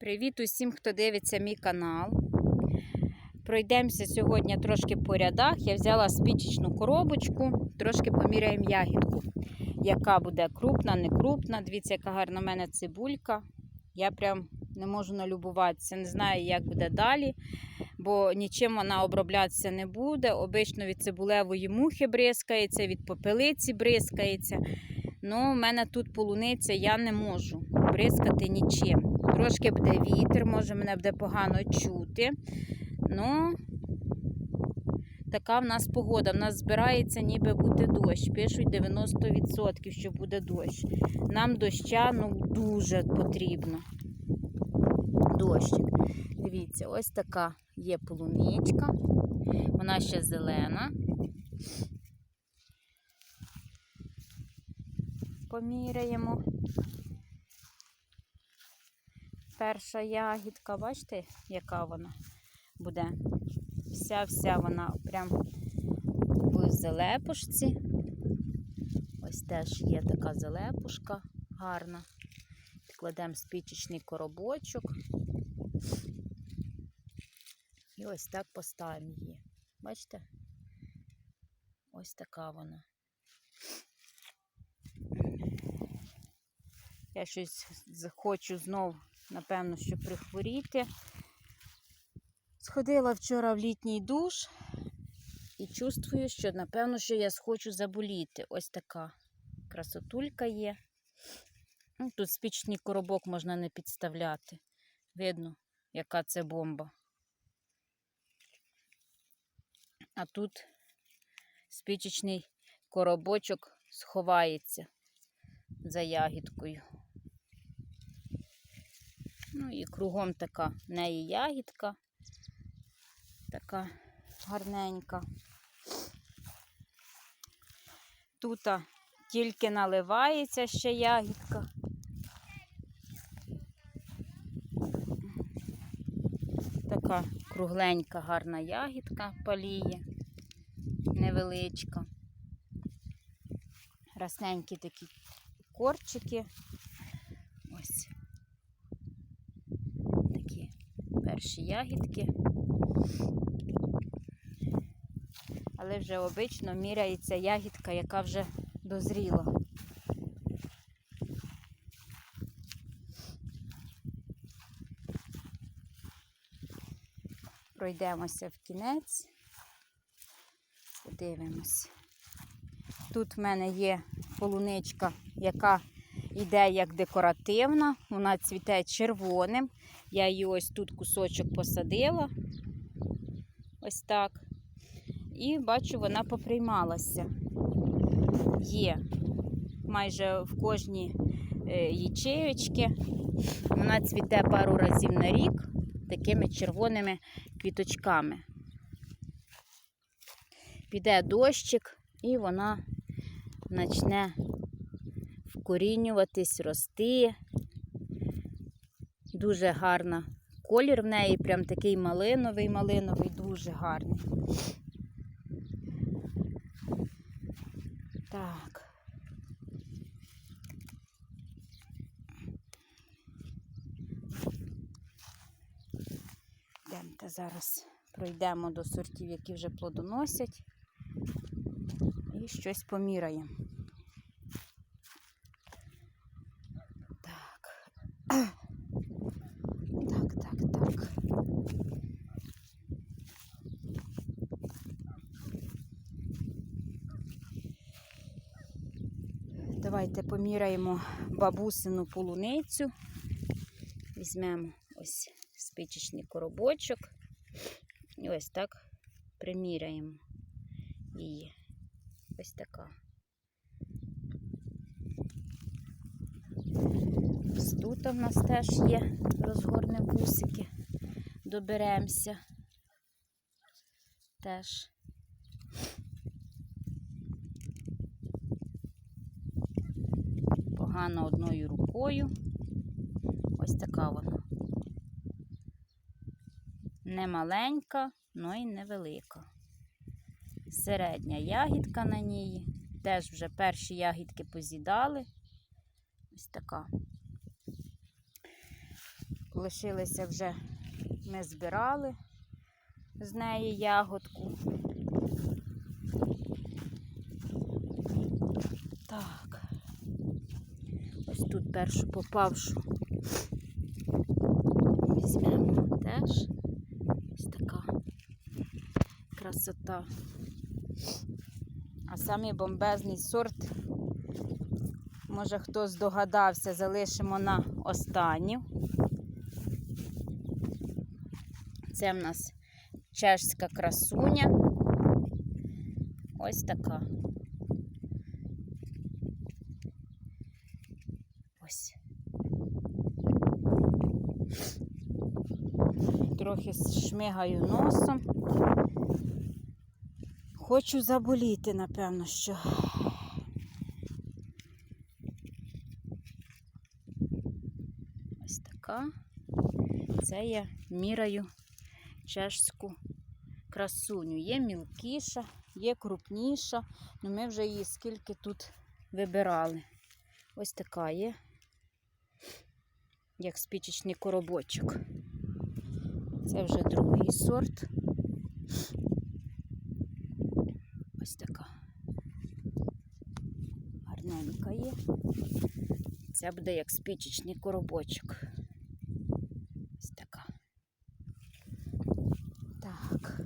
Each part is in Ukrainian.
Привіт усім, хто дивиться мій канал. Пройдемося сьогодні трошки по рядах. Я взяла спічечну коробочку, трошки поміряємо ягідку. Яка буде крупна, не крупна. Дивіться, яка гарна в мене цибулька. Я прям не можу налюбуватися. Не знаю, як буде далі, бо нічим вона оброблятися не буде. Обично від цибулевої мухи бризкається, від попелиці бризкається. Ну, в мене тут полуниця, я не можу бризкати нічим. Трошки буде вітер, може мене буде погано чути. Ну, така в нас погода. В нас збирається ніби бути дощ. Пишуть 90%, що буде дощ. Нам доща ну, дуже потрібно. Дощик. Дивіться, ось така є полуничка. Вона ще зелена. Поміряємо. Перша ягідка, бачите, яка вона буде? Вся-вся вона прям в залепушці. Ось теж є така залепушка гарна. Кладемо спічечний коробочок. І ось так поставимо її. Бачите? Ось така вона. Я щось хочу знов, напевно, що прихворіти. Сходила вчора в літній душ і чувствую, що, напевно, що я схочу заболіти. Ось така красотулька є. Ну, Тут спічний коробок можна не підставляти. Видно, яка це бомба. А тут спічечний коробочок сховається за ягідкою. Ну і кругом така в неї ягідка, така гарненька. Тут тільки наливається ще ягідка. Така кругленька гарна ягідка паліє, невеличка. Красненькі такі корчики. Ось такі перші ягідки. Але вже обично міряється ягідка, яка вже дозріла. Пройдемося в кінець, подивимось. Тут в мене є полуничка, яка йде як декоративна, вона цвіте червоним. Я її ось тут кусочок посадила. Ось так. І бачу, вона поприймалася. Є майже в кожній е, ячеючці. Вона цвіте пару разів на рік такими червоними квіточками. Піде дощик, і вона почне вкорінюватись, рости. Дуже гарна. Колір в неї прям такий малиновий, малиновий, дуже гарний. Так. Йдемте зараз пройдемо до сортів, які вже плодоносять, і щось поміряємо. Так. Так, так, так. Давайте поміряємо бабусину полуницю. Візьмемо ось спичечний коробочок. І ось так приміряємо її. Ось така. Тут у нас теж є розгорне вусики. Доберемося. Теж. Погано одною рукою. Ось така вона. Не маленька, ну і невелика. Середня ягідка на ній. Теж вже перші ягідки поз'їдали. Ось така. лишилися вже, ми збирали з неї ягодку. Так. Ось тут першу попавшу. Візьмемо теж. Ось така красота. А самий бомбезний сорт, може хто здогадався, залишимо на останню. Це в нас чешська красуня. Ось така. Ось. Трохи шмигаю носом. Хочу заболіти, напевно, що. Ось така. Це я міряю чешську красуню. Є мілкіша, є крупніша, але ми вже її скільки тут вибирали. Ось така є, як спічечний коробочок. Це вже другий сорт. Ось така. Гарненька є. Це буде як спічечний коробочок. Ось така. Так.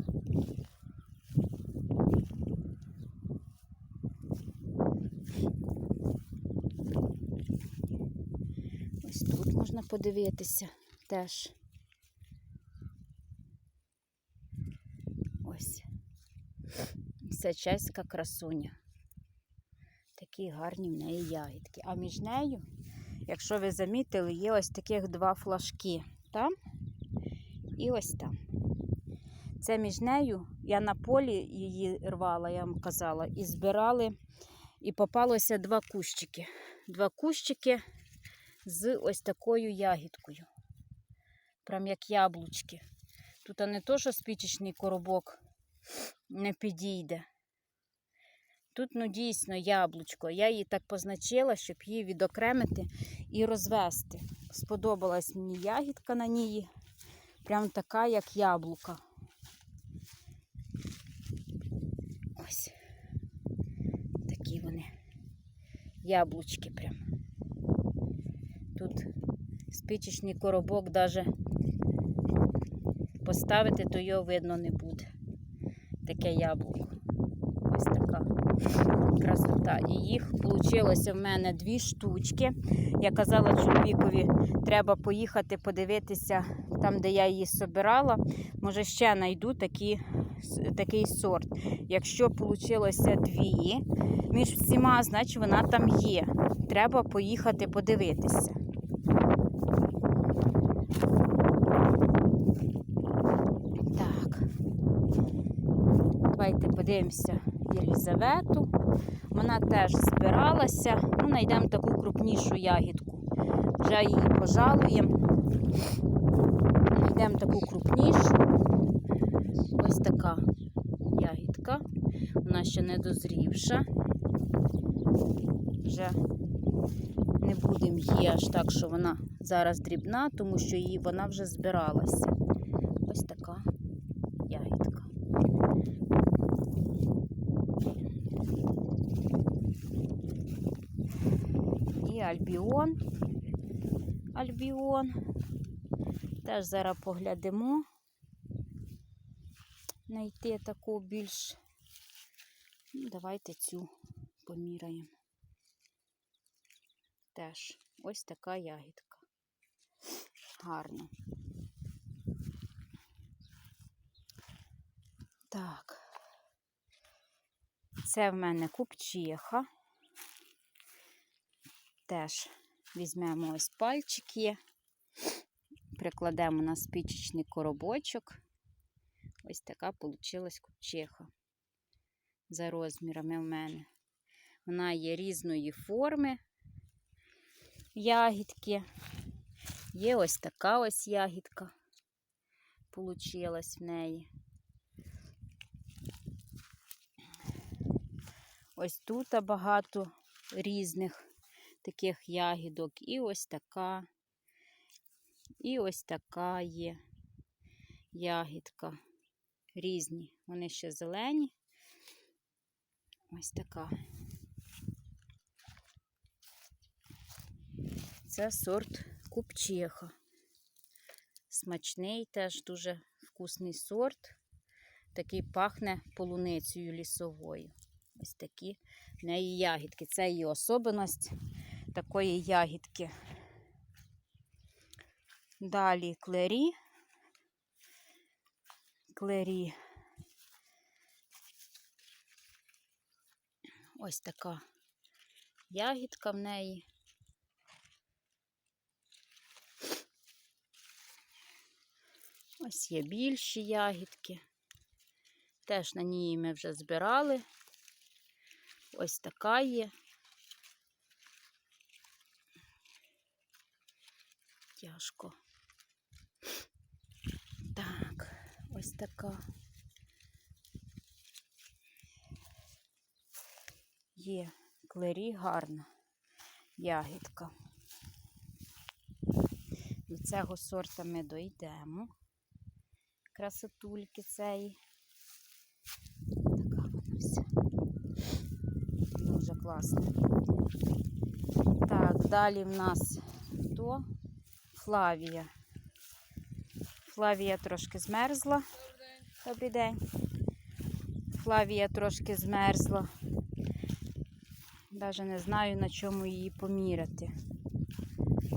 Ось тут можна подивитися теж. Ось. Чеська красуня. Такі гарні в неї ягідки. А між нею, якщо ви замітили, є ось таких два флажки. Там і ось там. Це між нею, я на полі її рвала, я вам казала, і збирали, і попалося два кущики. Два кущики з ось такою ягідкою. Прям як яблучки. Тут не то, що спічечний коробок не підійде. Тут, ну, дійсно, яблучко. Я її так позначила, щоб її відокремити і розвести. Сподобалась мені ягідка на ній. Прям така, як яблука. Ось. Такі вони. Яблучки прям. Тут спичечний коробок навіть поставити, то його видно не буде. Таке яблуко. Ось така красота. І їх вийшло в мене дві штучки. Я казала чоловікові, треба поїхати подивитися там, де я її собирала. Може, ще знайду такі, такий сорт. Якщо вийшло дві між всіма, значить вона там є. Треба поїхати подивитися. Так. Давайте подивимося Єлізавету. Вона теж збиралася. Ну, знайдемо таку крупнішу ягідку. Вже її пожалуємо. Знайдемо таку крупнішу. Ось така ягідка. Вона ще не дозрівша. Вже не будемо її аж так, що вона зараз дрібна, тому що її вона вже збиралася. Ось така ягідка. І альбіон. Альбіон. Теж зараз поглядимо. Знайти таку більш. Ну, давайте цю поміряємо. Теж ось така ягідка. Гарно. Так. Це в мене купчиха. Теж візьмемо ось пальчик є, прикладемо на спічечний коробочок. Ось така получилась купчиха. За розмірами в мене. Вона є різної форми ягідки. Є ось така ось ягідка. Получилась в неї. Ось тут багато різних таких ягідок. І ось така. І ось така є ягідка. Різні. Вони ще зелені. Ось така. Це сорт купчиха. Смачний, теж дуже вкусний сорт. Такий пахне полуницею лісовою. Ось такі в неї ягідки. Це її особливість такої ягідки. Далі клері. Клері. Ось така ягідка в неї. Ось є більші ягідки. Теж на ній ми вже збирали. Ось така є. Тяжко. Так, ось така. Є клері гарна ягідка. До цього сорта ми дойдемо. Красотульки цієї. Така вона вся. Дуже класна. Так, далі в нас то Флавія. Флавія трошки змерзла. Добрий день. Флавія трошки змерзла. Навіть не знаю, на чому її поміряти.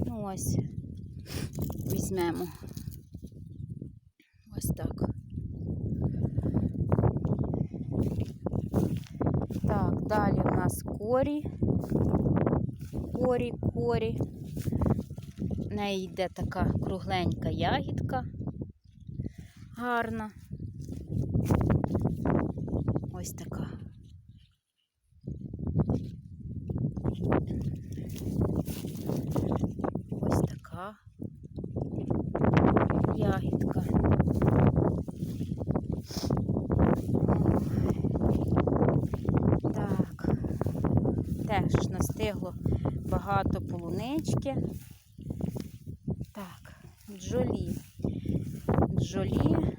Ну ось, візьмемо. Ось так. Так, далі в нас корі. Корі, корі. В неї йде така кругленька ягідка. Гарна. Ось така. Ось така ягідка. Так, теж настигло багато полунички. Джолі. Джолі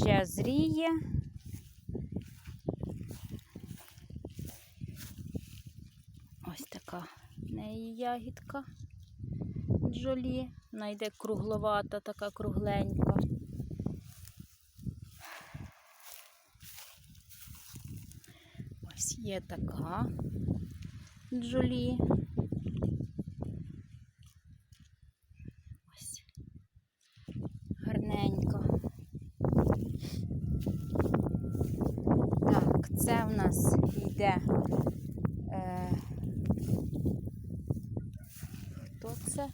ще зріє. Ось така в неї ягідка джолі. Вона йде кругловата, така кругленька. Ось є така джолі. Ось. Гарненька. Так, це в нас йде. Е, хто це?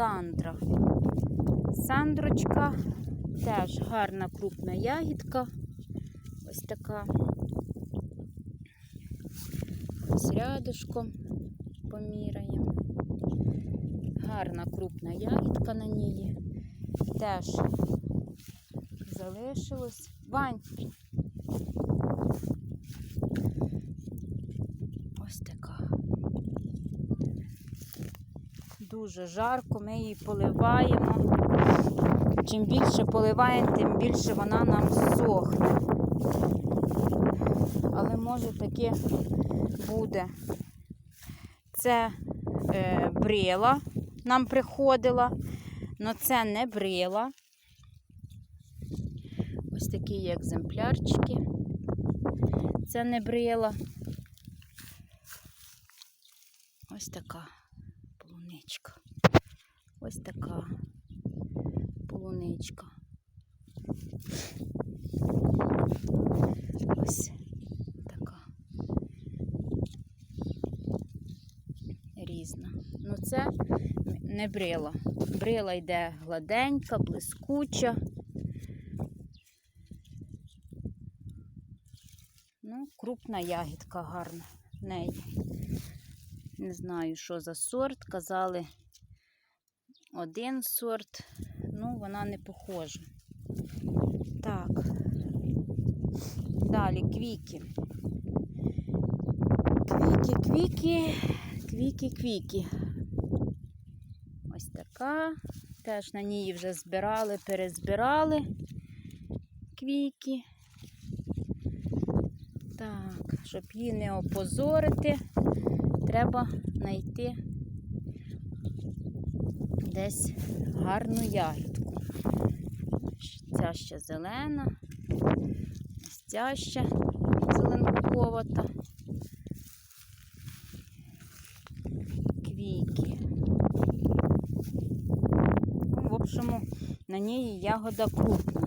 Сандра. Сандрочка. Теж гарна крупна ягідка. Ось така. Ось рядышком поміряємо. Гарна крупна ягідка на ній. Теж залишилось. Вань. Ось така. Дуже жарко, ми її поливаємо. Чим більше поливаємо, тим більше вона нам сохне. Але може таке буде. Це е, брила нам приходила, але це не брила. Ось такі екземплярчики. Це не брила. Ось така полуничка. Ось така полуничка. Ось така. Різна. Ну це не брила. Брила йде гладенька, блискуча. Ну, крупна ягідка гарна в неї. Не знаю, що за сорт. Казали один сорт, ну, вона не похожа. Так. Далі квіки. Квіки, квіки, квіки, квіки. Ось така. Теж на ній вже збирали, перезбирали квіки. Так, щоб її не опозорити, треба знайти десь гарну ягідку. Ця ще зелена, ця ще зеленковата. Квіки. Ну, в общому, на ній ягода крупна.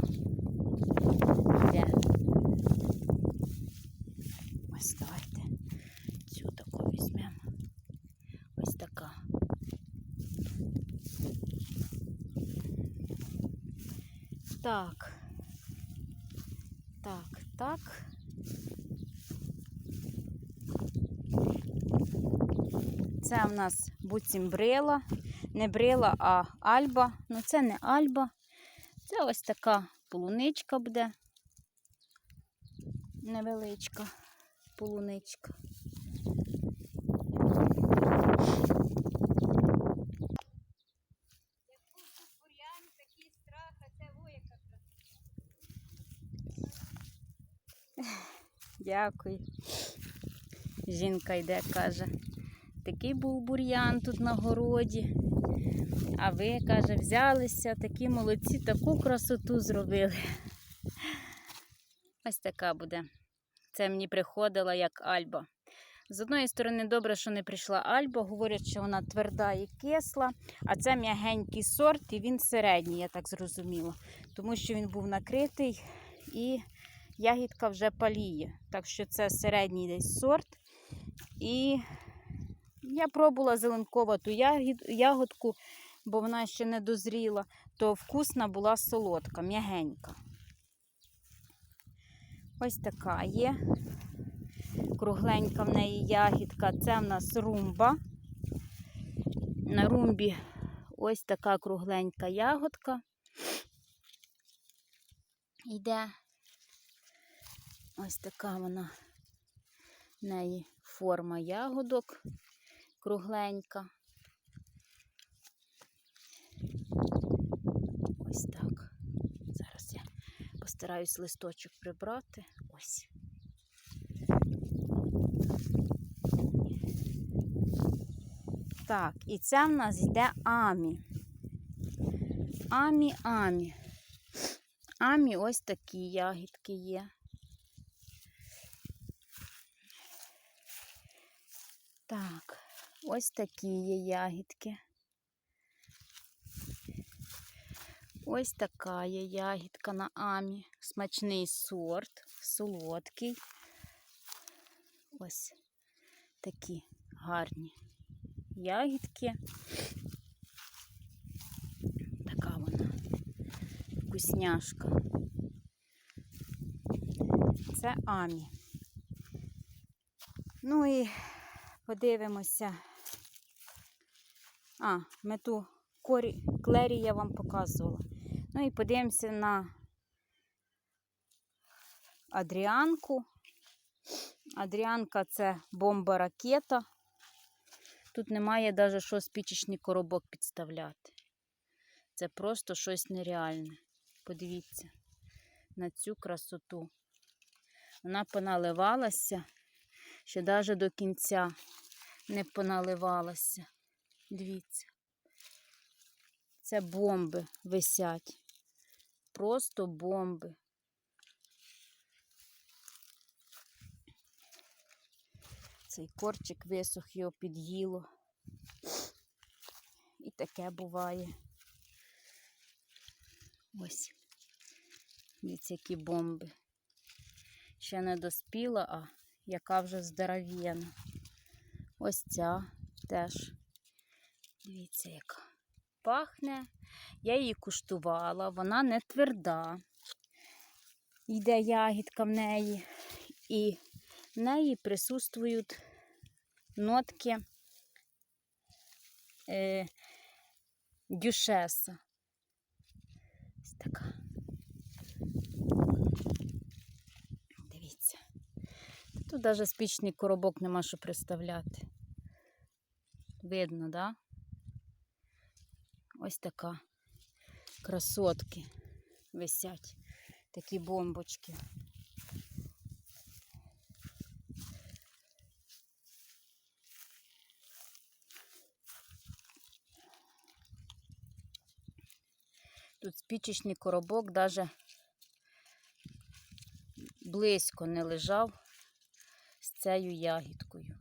Де? Ось давайте цю таку візьмемо. Ось така. Так. Так, так. Це в нас буцім брила. Не брила, а альба. Ну це не альба. Це ось така полуничка буде. Невеличка полуничка. такий страх, а це вояка Дякую. Жінка йде, каже, такий був бур'ян тут на городі. А ви, каже, взялися, такі молодці, таку красоту зробили. Ось така буде. Це мені приходила як альба. З одної сторони, добре, що не прийшла альба. Говорять, що вона тверда і кисла, а це м'ягенький сорт, і він середній, я так зрозуміла. Тому що він був накритий і ягідка вже паліє. Так що це середній десь сорт. І я пробувала зеленковату ягодку, бо вона ще не дозріла, то вкусна була солодка, м'ягенька. Ось така є. Кругленька в неї ягідка. Це в нас румба. На румбі ось така кругленька ягодка. Йде ось така вона в неї форма ягодок кругленька. Ось так. Зараз я постараюсь листочок прибрати. Ось. Так, і це в нас йде амі. Амі, амі. Амі ось такі ягідки є. Так, ось такі є ягідки. Ось така є ягідка на амі. Смачний сорт, солодкий. Ось такі гарні ягідки. Така вона вкусняшка. Це амі. Ну і подивимося. А, мету корі, клері я вам показувала. Ну і подивимося на Адріанку. Адріанка це бомба ракета. Тут немає навіть що спічечний коробок підставляти. Це просто щось нереальне. Подивіться на цю красоту. Вона поналивалася, що навіть до кінця не поналивалася. Дивіться. Це бомби висять. Просто бомби. Цей корчик висох, його під'їло. І таке буває. Ось. Дивіться, які бомби. Ще не доспіла, а яка вже здоров'яна. Ось ця теж. Дивіться, яка пахне. Я її куштувала, вона не тверда. Йде ягідка в неї. І в неї присутствують нотки е, дюшеса. Ось така. Дивіться. Тут навіть спічний коробок нема що представляти. Видно, так? Да? Ось така красотки висять. Такі бомбочки. Тут спічечний коробок навіть близько не лежав з цією ягідкою.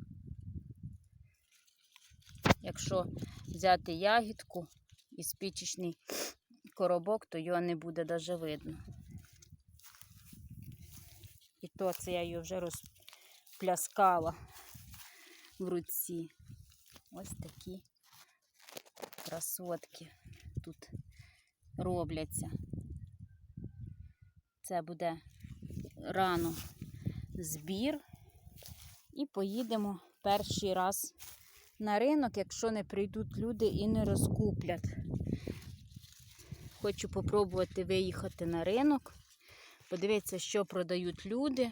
Якщо взяти ягідку і спічечний коробок, то його не буде навіть видно. І то це я її вже розпляскала в руці. Ось такі красотки тут робляться. Це буде рано збір. І поїдемо перший раз на ринок, якщо не прийдуть люди і не розкуплять. Хочу попробувати виїхати на ринок, подивитися, що продають люди,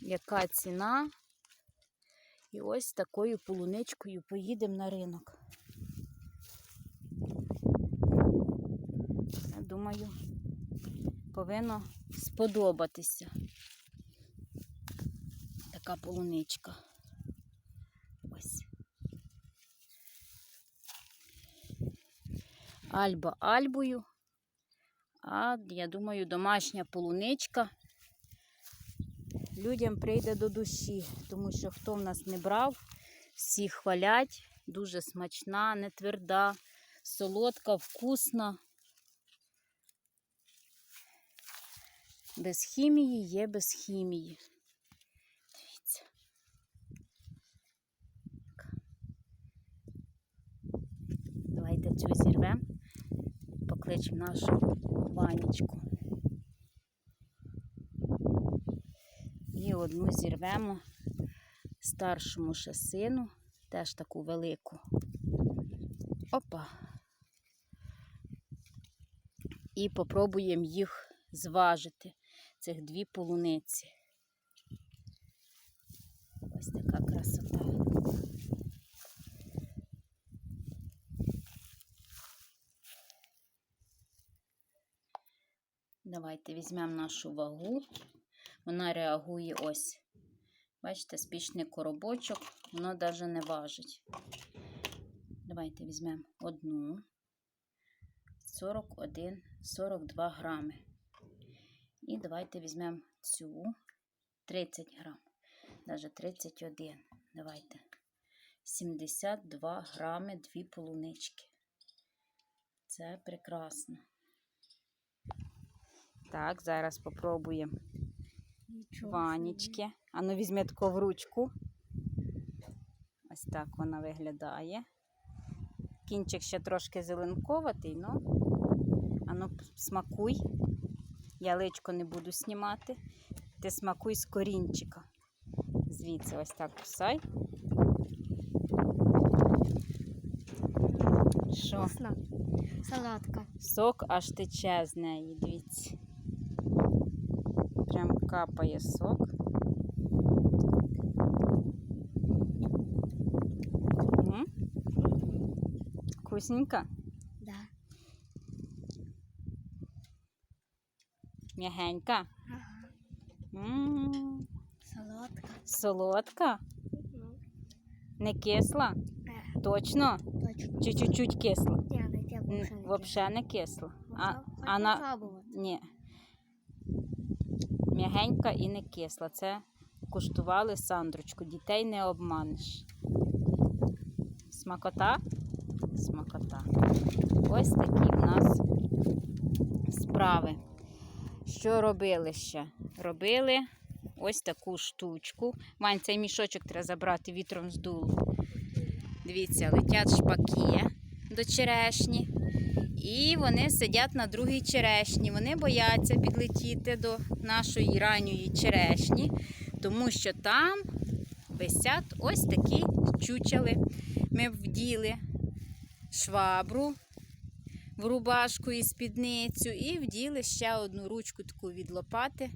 яка ціна. І ось такою полуничкою поїдемо на ринок. Я думаю, повинно сподобатися така полуничка. Альба альбою. А я думаю, домашня полуничка людям прийде до душі, тому що хто в нас не брав, всі хвалять, дуже смачна, не тверда, солодка, вкусна. Без хімії є без хімії. Дивіться. Давайте цю зірвемо, покличемо нашу ванічку. І одну зірвемо старшому ще сину, теж таку велику. Опа. І попробуємо їх зважити, цих дві полуниці. Ось така красота. Давайте візьмемо нашу вагу. Вона реагує ось. Бачите, спічний коробочок, воно навіть не важить. Давайте візьмемо одну. 41, 42 грами. І давайте візьмемо цю 30 грам. Навіть 31. Давайте. 72 грами, дві полунички. Це прекрасно. Так, зараз спробуємо ванічки. А ну візьми таку в ручку. Ось так вона виглядає. Кінчик ще трошки зеленковатий, ну. А ну смакуй. Я личко не буду знімати. Ти смакуй з корінчика. Звідси ось так кусай. Що? Солодка. Сок аж тече з неї, дивіться. Прям капає сок. М? Вкусненька, Да. м'ягенька. Ага. М, Солодка. Солодка, Ну, не кисла. е, Точно? точно. Чи чуть-чуть кисла? Я не я більше не Взагалі не кисла. Ну, А, це хоч а на... попробувати. Ні. М'ягенька і не кисла. Це куштували Сандрочку. Дітей не обманеш. Смакота? Смакота. Ось такі в нас справи. Що робили ще? Робили ось таку штучку. Вань, цей мішочок треба забрати, вітром здуло. Дивіться, летять шпаки до черешні. І вони сидять на другій черешні. Вони бояться підлетіти до нашої ранньої черешні, тому що там висять ось такі чучели. Ми вділи швабру в рубашку і спідницю, і вділи ще одну ручку таку від лопати.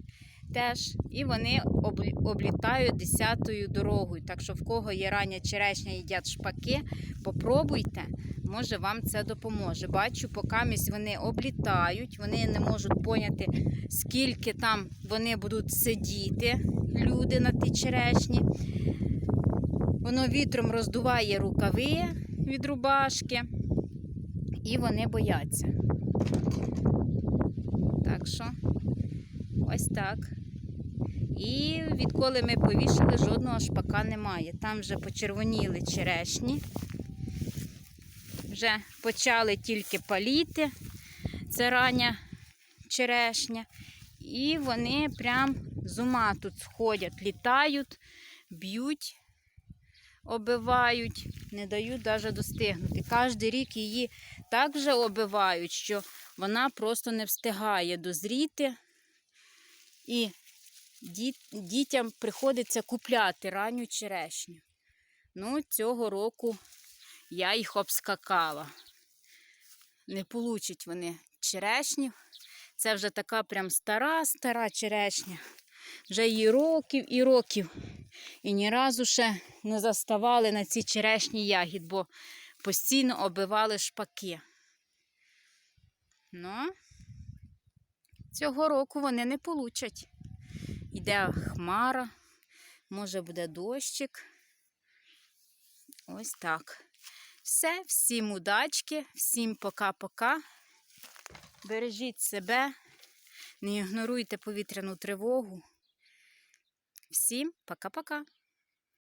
теж. І вони облі- облітають десятою дорогою. Так що в кого є рання черешня, їдять шпаки, попробуйте, може вам це допоможе. Бачу, поки вони облітають, вони не можуть поняти, скільки там вони будуть сидіти, люди на тій черешні. Воно вітром роздуває рукави від рубашки, і вони бояться. Так що, ось так. І відколи ми повішали, жодного шпака немає. Там вже почервоніли черешні, вже почали тільки паліти. Це рання черешня. І вони прям з ума тут сходять, літають, б'ють, оббивають, не дають навіть достигнути. Кожен рік її так вже оббивають, що вона просто не встигає дозріти. І дітям приходиться купляти ранню черешню. Ну, цього року я їх обскакала. Не получать вони черешнів. Це вже така прям стара, стара черешня. Вже їй років і років. І ні разу ще не заставали на ці черешні ягід, бо постійно оббивали шпаки. Ну, цього року вони не получать. Йде хмара, може буде дощик. Ось так. Все, всім удачки, всім пока-пока. Бережіть себе, не ігноруйте повітряну тривогу. Всім пока-пока.